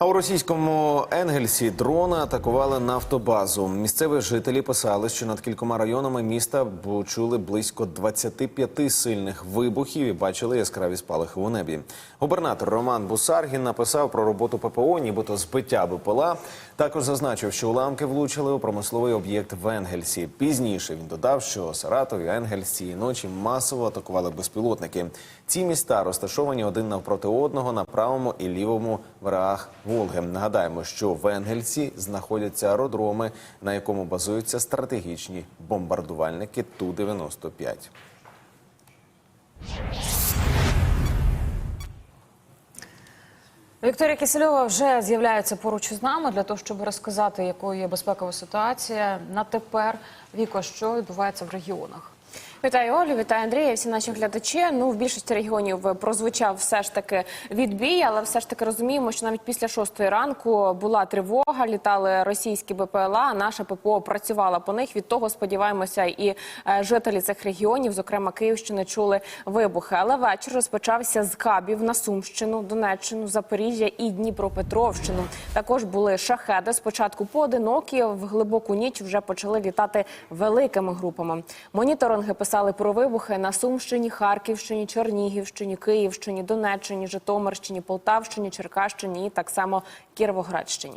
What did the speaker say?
А у російському Енгельсі дрони атакували нафтобазу. Місцеві жителі писали, що над кількома районами міста чули близько 25 сильних вибухів і бачили яскраві спалахи у небі. Губернатор Роман Бусаргін написав про роботу ППО, нібито збиття БПЛА. Також зазначив, що уламки влучили у промисловий об'єкт в Енгельсі. Пізніше він додав, що Саратов і Енгельс цієї ночі масово атакували безпілотники. Ці міста розташовані один навпроти одного на правому і лівому берегах Волги. Нагадаємо, що в Енгельсі знаходяться аеродроми, на якому базуються стратегічні бомбардувальники Ту-95. Вікторія Кисельова вже з'являється поруч із нами для того, щоб розказати, якою є безпекова ситуація на тепер. Віко, що відбувається в регіонах. Вітаю Олю, вітаю Андрія, всі наші глядачі. Ну в більшості регіонів прозвучав все ж таки відбій, але все ж таки розуміємо, що навіть після шостої ранку була тривога, літали російські БПЛА. Наша ППО працювала по них. Від того сподіваємося, і е, жителі цих регіонів, зокрема Київщини, чули вибухи. Але вечір розпочався з кабів на Сумщину, Донеччину, Запоріжжя і Дніпропетровщину. Також були шахеди. Спочатку поодинокі в глибоку ніч вже почали літати великими групами. Моніторинги писали про вибухи на Сумщині, Харківщині, Чернігівщині, Київщині, Донеччині, Житомирщині, Полтавщині, Черкащині і так само Кіровоградщині.